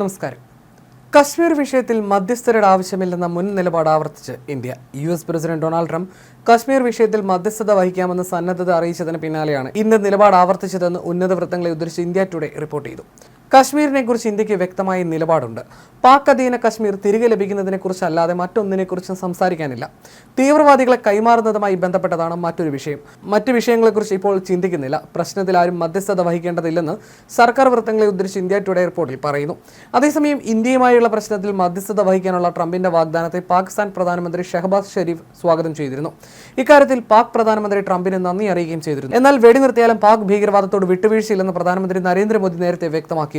നമസ്കാരം. കശ്മീർ വിഷയത്തിൽ മധ്യസ്ഥരുടെ ആവശ്യമില്ലെന്ന മുൻ നിലപാട് ആവർത്തിച്ച് India. U S president Donald Trump Kashmir വിഷയത്തിൽ മധ്യസ്ഥത വഹിക്കാമെന്ന് സന്നദ്ധത അറിയിച്ചതിന് പിന്നാലെയാണ് ഇന്ന് നിലപാട് ആവർത്തിച്ചതെന്ന് ഉന്നത വൃത്തങ്ങളെ ഉദ്ധരിച്ച് ഇന്ത്യ ടുഡേ റിപ്പോർട്ട് ചെയ്തു. കശ്മീരിനെ കുറിച്ച് ഇന്ത്യയ്ക്ക് വ്യക്തമായ നിലപാടുണ്ട്. പാക് അധീന കശ്മീർ തിരികെ ലഭിക്കുന്നതിനെക്കുറിച്ചല്ലാതെ മറ്റൊന്നിനെക്കുറിച്ചും സംസാരിക്കാനില്ല. തീവ്രവാദികളെ കൈമാറുന്നതുമായി ബന്ധപ്പെട്ടതാണ് മറ്റൊരു വിഷയം. മറ്റു വിഷയങ്ങളെക്കുറിച്ച് ഇപ്പോൾ ചിന്തിക്കുന്നില്ല. പ്രശ്നത്തിൽ ആരും മധ്യസ്ഥത വഹിക്കേണ്ടതില്ലെന്ന് സർക്കാർ വൃത്തങ്ങളെ ഉദ്ധരിച്ച് ഇന്ത്യ ടുഡേ റിപ്പോർട്ടിൽ പറയുന്നു. അതേസമയം ഇന്ത്യയുമായുള്ള പ്രശ്നത്തിൽ മധ്യസ്ഥത വഹിക്കാനുള്ള ട്രംപിന്റെ വാഗ്ദാനത്തെ പാകിസ്ഥാൻ പ്രധാനമന്ത്രി ഷഹബാസ് ഷെരീഫ് സ്വാഗതം ചെയ്തിരുന്നു. ഇക്കാര്യത്തിൽ പാക് പ്രധാനമന്ത്രി ട്രംപിന് നന്ദി അറിയിക്കുകയും ചെയ്തിരുന്നു. എന്നാൽ വെടിനിർത്തിയാലും പാക് ഭീകരവാദത്തോട് വിട്ടുവീഴ്ചയില്ലെന്ന് പ്രധാനമന്ത്രി നരേന്ദ്രമോദി നേരത്തെ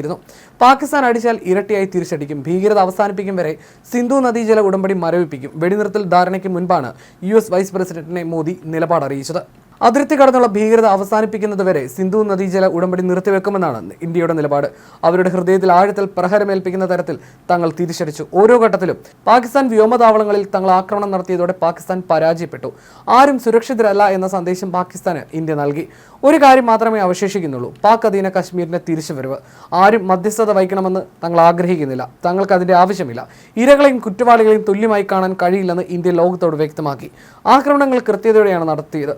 വ്യക്തമാക്കിയിരുന്നു പാകിസ്ഥാൻ അടിച്ചാൽ ഇരട്ടിയായി തിരിച്ചടിക്കും. ഭീകരത അവസാനിപ്പിക്കും വരെ സിന്ധു നദീജല ഉടമ്പടി മരവിപ്പിക്കും. വെടിനിർത്തൽ ധാരണയ്ക്ക് മുൻപാണ് യു വൈസ് പ്രസിഡന്റിനെ മോദി നിലപാട് അറിയിച്ചത് അതിർത്തി കടന്നുള്ള ഭീകരത അവസാനിപ്പിക്കുന്നതുവരെ സിന്ധു നദീജല ഉടമ്പടി നിർത്തിവെക്കുമെന്നാണ് ഇന്ത്യയുടെ നിലപാട്. അവരുടെ ഹൃദയത്തിൽ ആഴത്തിൽ പ്രഹരമേൽപ്പിക്കുന്ന തരത്തിൽ തങ്ങൾ തിരിച്ചടിച്ചു. ഓരോ ഘട്ടത്തിലും പാകിസ്ഥാൻ വ്യോമതാവളങ്ങളിൽ തങ്ങൾ ആക്രമണം നടത്തിയതോടെ പാകിസ്ഥാൻ പരാജയപ്പെട്ടു. ആരും സുരക്ഷിതരല്ല എന്ന സന്ദേശം പാകിസ്ഥാന് ഇന്ത്യ നൽകി. ഒരു കാര്യം മാത്രമേ അവശേഷിക്കുന്നുള്ളൂ. പാക് അധീന കശ്മീരിന്റെ തിരിച്ചുവരവ് ആരും മധ്യസ്ഥത വഹിക്കണമെന്ന് തങ്ങൾ ആഗ്രഹിക്കുന്നില്ല. തങ്ങൾക്ക് അതിന്റെ ആവശ്യമില്ല. ഇരകളെയും കുറ്റവാളികളെയും തുല്യമായി കാണാൻ കഴിയില്ലെന്ന് ഇന്ത്യ ലോകത്തോട് വ്യക്തമാക്കി. ആക്രമണങ്ങൾ കൃത്യതയോടെയാണ് നടത്തിയത്.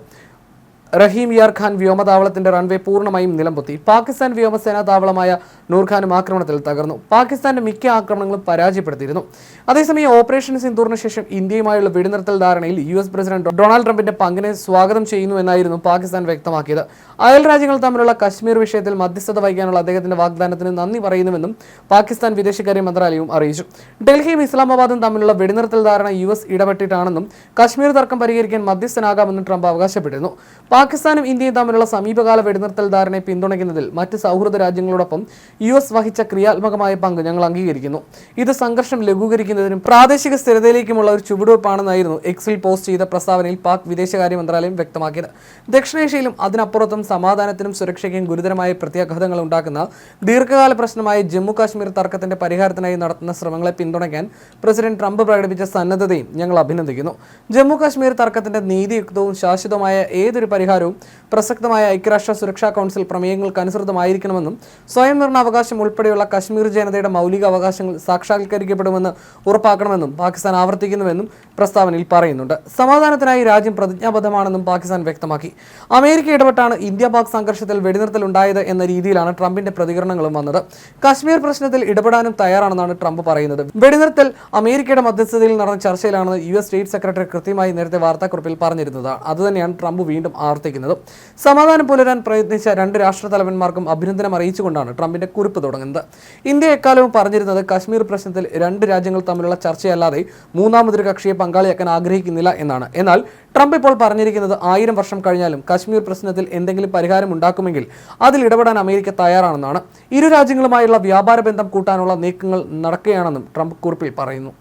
റഹീം യാർ ഖാൻ വ്യോമതാവളത്തിന്റെ റൺവേ പൂർണമായും നിലംപൊത്തി. പാകിസ്ഥാൻ വ്യോമസേനാ താവളമായ നൂർഖാനും ആക്രമണത്തിൽ തകർന്നു. പാകിസ്ഥാന്റെ മിക്ക ആക്രമണങ്ങളും പരാജയപ്പെടുത്തിയിരുന്നു. അതേസമയം ഓപ്പറേഷൻ സിന്ദൂറിന് ശേഷം ഇന്ത്യയുമായുള്ള വെടിനിർത്തൽ ധാരണയിൽ യു എസ് പ്രസിഡന്റ് ഡൊണാൾഡ് ട്രംപിന്റെ പങ്കിനെ സ്വാഗതം ചെയ്യുന്നു എന്നായിരുന്നു പാകിസ്ഥാൻ വ്യക്തമാക്കിയത്. അയൽ രാജ്യങ്ങൾ തമ്മിലുള്ള കശ്മീർ വിഷയത്തിൽ മധ്യസ്ഥത വഹിക്കാനുള്ള അദ്ദേഹത്തിന്റെ വാഗ്ദാനത്തിന് നന്ദി പറയുന്നുവെന്നും പാകിസ്ഥാൻ വിദേശകാര്യ മന്ത്രാലയവും അറിയിച്ചു. ഡൽഹിയും ഇസ്ലാമാബാദും തമ്മിലുള്ള വെടിനിർത്തൽ ധാരണ യു എസ് ഇടപെട്ടിട്ടാണെന്നും കശ്മീർ തർക്കം പരിഹരിക്കാൻ മധ്യസ്ഥനാകാമെന്നും ട്രംപ് അവകാശപ്പെട്ടിരുന്നു. പാകിസ്ഥാനും ഇന്ത്യയും തമ്മിലുള്ള സമീപകാല വെടിനിർത്തൽ ധാരണയെ പിന്തുണയ്ക്കുന്നതിൽ മറ്റ് സൗഹൃദ രാജ്യങ്ങളോടൊപ്പം യു എസ് വഹിച്ച ക്രിയാത്മകമായ പങ്ക് ഞങ്ങൾ അംഗീകരിക്കുന്നു. ഇത് സംഘർഷം ലഘൂകരിക്കുന്നതിനും പ്രാദേശിക സ്ഥിരതയിലേക്കുമുള്ള ഒരു ചുവടുവെപ്പാണെന്നായിരുന്നു എക്സിൽ പോസ്റ്റ് ചെയ്ത പ്രസ്താവനയിൽ പാക് വിദേശകാര്യ മന്ത്രാലയം വ്യക്തമാക്കിയത്. ദക്ഷിണേഷ്യയിലും അതിനപ്പുറത്തും സമാധാനത്തിനും സുരക്ഷയ്ക്കും ഗുരുതരമായ പ്രത്യാഘാതങ്ങൾ ഉണ്ടാക്കുന്ന ദീർഘകാല പ്രശ്നമായ ജമ്മു കാശ്മീർ തർക്കത്തിന്റെ പരിഹാരത്തിനായി നടത്തുന്ന ശ്രമങ്ങളെ പിന്തുണയ്ക്കാൻ പ്രസിഡന്റ് ട്രംപ് പ്രകടിപ്പിച്ച സന്നദ്ധതയും ഞങ്ങൾ അഭിനന്ദിക്കുന്നു. ജമ്മു കാശ്മീർ തർക്കത്തിന്റെ നീതിയുക്തവും ശാശ്വതമായ ഏതൊരു പരിഹാരവും പ്രസക്തമായ ഐക്യരാഷ്ട്ര സുരക്ഷാ കൗൺസിൽ പ്രമേയങ്ങൾക്ക് അനുസൃതമായിരിക്കണമെന്നും സ്വയം നിർണാവകാശം ഉൾപ്പെടെയുള്ള കശ്മീർ ജനതയുടെ മൗലിക അവകാശങ്ങൾ സാക്ഷാത്കരിക്കപ്പെടുമെന്ന് ഉറപ്പാക്കണമെന്നും പാകിസ്ഥാൻ ആവർത്തിക്കുന്നുവെന്നും പ്രസ്താവനയിൽ പറയുന്നുണ്ട്. സമാധാനത്തിനായി രാജ്യം പ്രതിജ്ഞാബദ്ധമാണെന്നും പാകിസ്ഥാൻ വ്യക്തമാക്കി. അമേരിക്ക ഇടപെട്ടാണ് ഇന്ത്യ പാക് സംഘർഷത്തിൽ വെടിനിർത്തൽ ഉണ്ടായത് എന്ന രീതിയിലാണ് ട്രംപിന്റെ പ്രതികരണങ്ങളും വന്നത്. കശ്മീർ പ്രശ്നത്തിൽ ഇടപെടാനും തയ്യാറാണെന്നാണ് ട്രംപ് പറയുന്നത്. വെടിനിർത്തൽ അമേരിക്കയുടെ മധ്യസ്ഥതയിൽ നടന്ന ചർച്ചയിലാണെന്ന് യു എസ് സ്റ്റേറ്റ് സെക്രട്ടറി കൃത്യമായി നേരത്തെ വാർത്താക്കുറിപ്പിൽ പറഞ്ഞിരുന്നത്. അതുതന്നെയാണ് ട്രംപ് വീണ്ടും ആവർത്തിക്കുന്നത് സമാധാനം പുലരാൻ പ്രയത്നിച്ച രണ്ട് രാഷ്ട്ര തലവന്മാർക്കും അഭിനന്ദനം അറിയിച്ചുകൊണ്ടാണ് ട്രംപിന്റെ കുറിപ്പ് തുടങ്ങുന്നത്. ഇന്ത്യ എക്കാലവും പറഞ്ഞിരുന്നത് കശ്മീർ പ്രശ്നത്തിൽ രണ്ട് രാജ്യങ്ങൾ തമ്മിലുള്ള ചർച്ചയല്ലാതെ മൂന്നാമതൊരു കക്ഷിയെ പങ്കാളിയാക്കാൻ ആഗ്രഹിക്കുന്നില്ല എന്നാണ്. എന്നാൽ ട്രംപ് ഇപ്പോൾ പറഞ്ഞിരിക്കുന്നത് ആയിരം വർഷം കഴിഞ്ഞാലും കശ്മീർ പ്രശ്നത്തിൽ എന്തെങ്കിലും പരിഹാരം ഉണ്ടാക്കുമെങ്കിൽ അതിൽ ഇടപെടാൻ അമേരിക്ക തയ്യാറാണെന്നാണ്. ഇരു രാജ്യങ്ങളുമായുള്ള വ്യാപാര ബന്ധം കൂട്ടാനുള്ള നീക്കങ്ങൾ നടക്കുകയാണെന്നും ട്രംപ് കുറിപ്പിൽ പറയുന്നു.